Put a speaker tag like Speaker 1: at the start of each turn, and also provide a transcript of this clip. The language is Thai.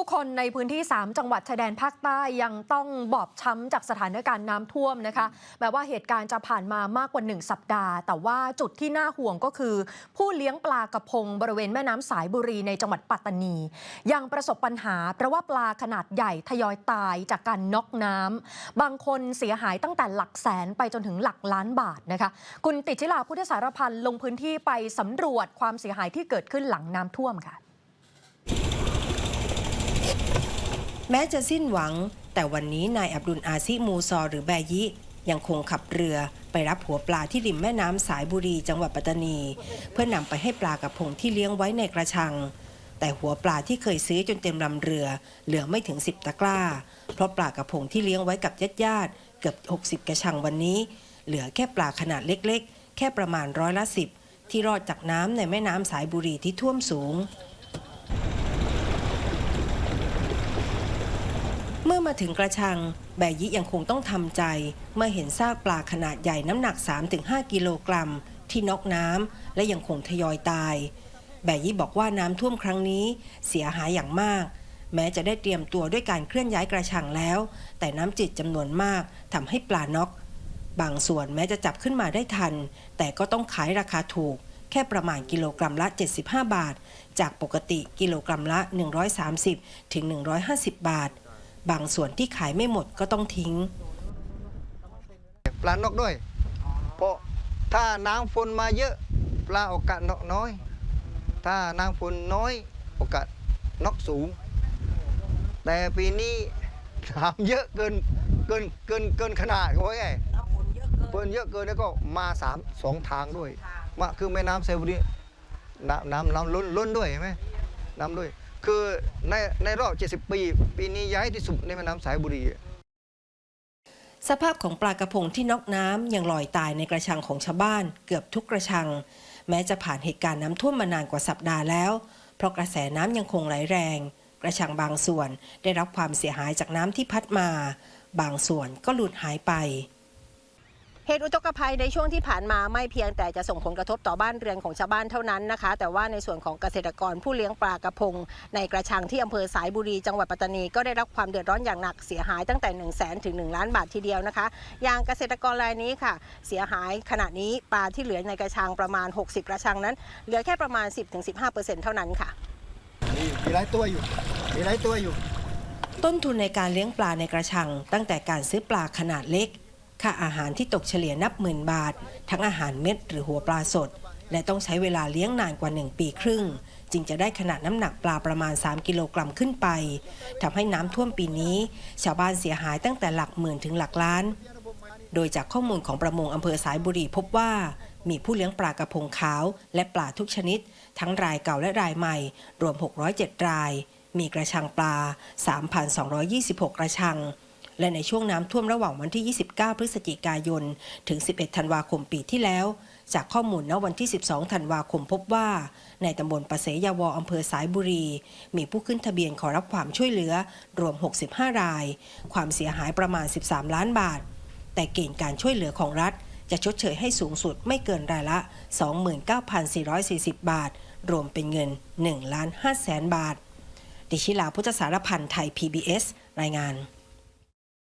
Speaker 1: ผู้คนในพื้นที่ 3 จังหวัดชายแดนภาคใต้ยังต้องบอบช้ำจากสถานการณ์น้ำท่วมนะคะ แม้ว่าเหตุการณ์จะผ่านมามากกว่า 1 สัปดาห์ แต่ว่าจุดที่น่าห่วงก็คือ ผู้เลี้ยงปลากระพงบริเวณแม่น้ำสายบุรีในจังหวัดปัตตานี ยังประสบปัญหา เพราะว่าปลาขนาดใหญ่ทยอยตายจากการน็อกน้ำบางคนเสียหายตั้งแต่หลักแสนไปจนถึงหลักล้านบาทนะคะ คุณติชิลาพุทธสารพันธ์ลงพื้นที่ไปสำรวจความเสียหายที่เกิดขึ้นหลังน้ำท่วมค่ะ
Speaker 2: แม้จะสิ้นหวัง แต่วันนี้นายอับดุลอาซิมูซอหรือแบยิ ยังคงขับเรือไปรับหัวปลาที่ริมแม่น้ำสายบุรีจังหวัดปัตตานี เพื่อนำไปให้ปลากระพงที่เลี้ยงไว้ในกระชัง แต่หัวปลาที่เคยซื้อจนเต็มลำเรือ เหลือไม่ถึง10ตะกร้า เพราะปลากระพงที่เลี้ยงไว้กับญาติญาติๆเกือบ 60 กระชังวันนี้ เหลือแค่ปลาขนาดเล็กๆ แค่ประมาณร้อยละสิบที่รอดจากน้ำในแม่น้ำสายบุรีที่ท่วมสูง เมื่อมาถึงกระชัง แบยิยังคงต้องทำใจ เมื่อเห็นซากปลาขนาดใหญ่น้ำหนัก 3-5 กิโลกรัม ที่นอกน้ำและยังคงทยอยตาย แบยิบอกว่าน้ำท่วมครั้งนี้เสียหายอย่างมาก แม้จะได้เตรียมตัวด้วยการเคลื่อนย้ายกระชังแล้ว แต่น้ำจืดจำนวนมากทำให้ปลาน็อก บางส่วนแม้จะจับขึ้นมาได้ทัน แต่ก็ต้องขายราคาถูก แค่ประมาณกิโลกรัมละ 75 บาท จากปกติกิโลกรัมละ 130ถึง150 บาท บางส่วนที่ขายไม่หมดก็ต้องทิ้ง
Speaker 3: ปลานกด้วย เพราะถ้าน้ำฝนมาเยอะ ปลาโอกาสนกน้อย ถ้าน้ำฝนน้อยโอกาสนกสูง แต่ปีนี้น้ำเยอะเกินเกินเกินเกินขนาดเขาไงฝนเยอะเกินแล้วก็มาสามสองทางด้วยมาคือแม่น้ำเซบุรีน้ำน้ำน้ำล้นล้นด้วยเห็นไหมน้ำด้วย คือในในรอบ 70 ปี ปีนี้ย้ายที่สุดในแม่น้ำสายบุรี
Speaker 2: สภาพของปลากระพงที่นอกน้ำยังลอยตายในกระชังของชาวบ้านเกือบทุกกระชัง แม้จะผ่านเหตุการณ์น้ำท่วมมานานกว่าสัปดาห์แล้ว เพราะกระแสน้ำยังคงไหลแรง กระชังบางส่วนได้รับความเสียหายจากน้ำที่พัดมา บางส่วนก็หลุดหายไป
Speaker 4: เหตุอุทกภัยในช่วงที่ผ่านมาไม่เพียงแต่จะส่งผลกระทบต่อบ้านเรือนของชาวบ้านเท่านั้นนะคะ แต่ว่าในส่วนของเกษตรกรผู้เลี้ยงปลากระพง ในกระชังที่อำเภอสายบุรีจังหวัดปัตตานีก็ได้รับความเดือดร้อนอย่างหนักเสียหายตั้งแต่ 1 0 0 0 0แสนถึง 1 ล้านบาททีเดียวนะคะ อย่างเกษตรกรรายนี้ค่ะ เสียหายขณะนี้ปลาที่เหลือในกระชังประมาณ 60 กระชังนั้น เหลือแค่ประมาณ 10-15%เท่านั้นค่ะ
Speaker 3: มีหลายตัวอยู่มีหลายตัวอยู่
Speaker 2: ต้นทุนในการเลี้ยงปลาในกระชัง ตั้งแต่การซื้อปลาขนาดเล็ก ค่าอาหารที่ตกเฉลี่ยนับหมื่นบาท ทั้งอาหารเม็ดหรือหัวปลาสด และต้องใช้เวลาเลี้ยงนานกว่า 1 ปีครึ่ง จึงจะได้ขนาดน้ำหนักปลาประมาณ 3 กิโลกรัมขึ้นไปทำให้น้ำท่วมปีนี้ ชาวบ้านเสียหายตั้งแต่หลักหมื่นถึงหลักล้าน โดยจากข้อมูลของประมงอำเภอสายบุรีพบว่ามีผู้เลี้ยงปลากระพงขาวและปลาทุกชนิด ทั้งรายเก่าและรายใหม่ รวม 607 ราย มีกระชังปลา 3,226 กระชัง และในช่วงน้ำท่วมระหว่างวันที่ 29 พฤศจิกายน ถึง 11 ธันวาคมปีที่แล้ว จากข้อมูลณวันที่ 12 ธันวาคมพบว่า ในตำบลปะเสยาวออำเภอสายบุรี มีผู้ขึ้นทะเบียนขอรับความช่วยเหลือ รวม 65 ราย ความเสียหายประมาณ 13 ล้านบาท แต่เกณฑ์การช่วยเหลือของรัฐ จะชดเชยให้สูงสุดไม่เกินรายละ 29,440 บาท รวมเป็นเงิน1ล้าน5แสนบาท ดิชิลาพุทธสารพันธ์ไทย PBS รายงาน